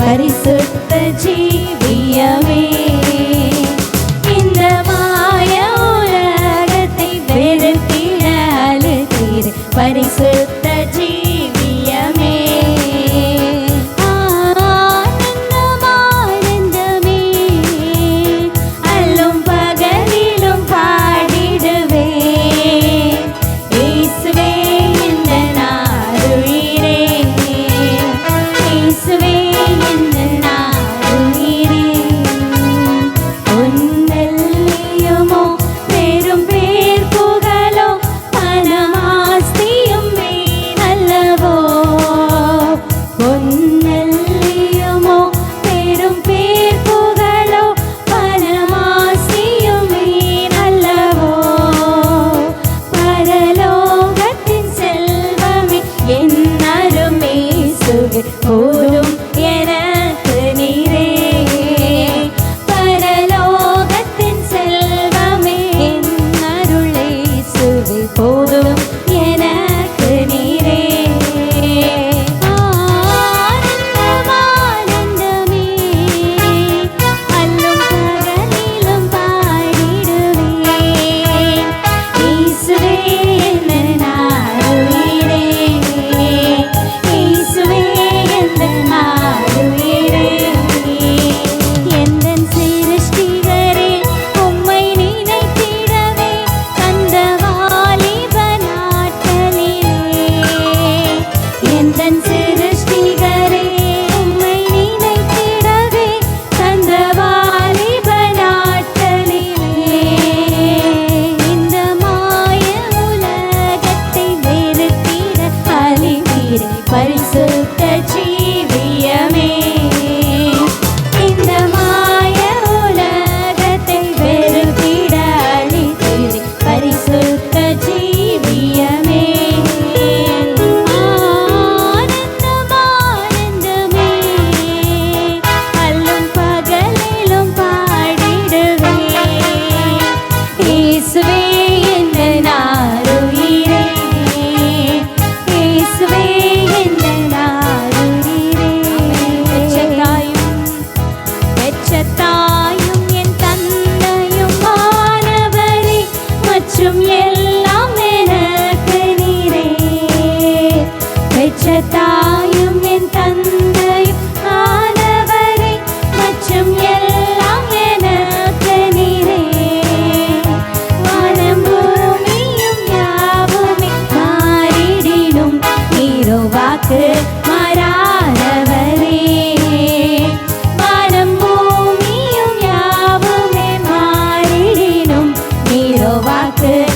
பரிசுத்த ஜீவியமே. இந்த மாய உலகத்தை வெறுத்திட அழுத்தீர் பரிசுத்த ও இயேசுவே என்ன நாருயிரே இயேசுவே என்ன நாருயிரே பெற்றதாயும் பெற்றதாயும் என் தந்தையும் மாணவரே மற்றும் bater.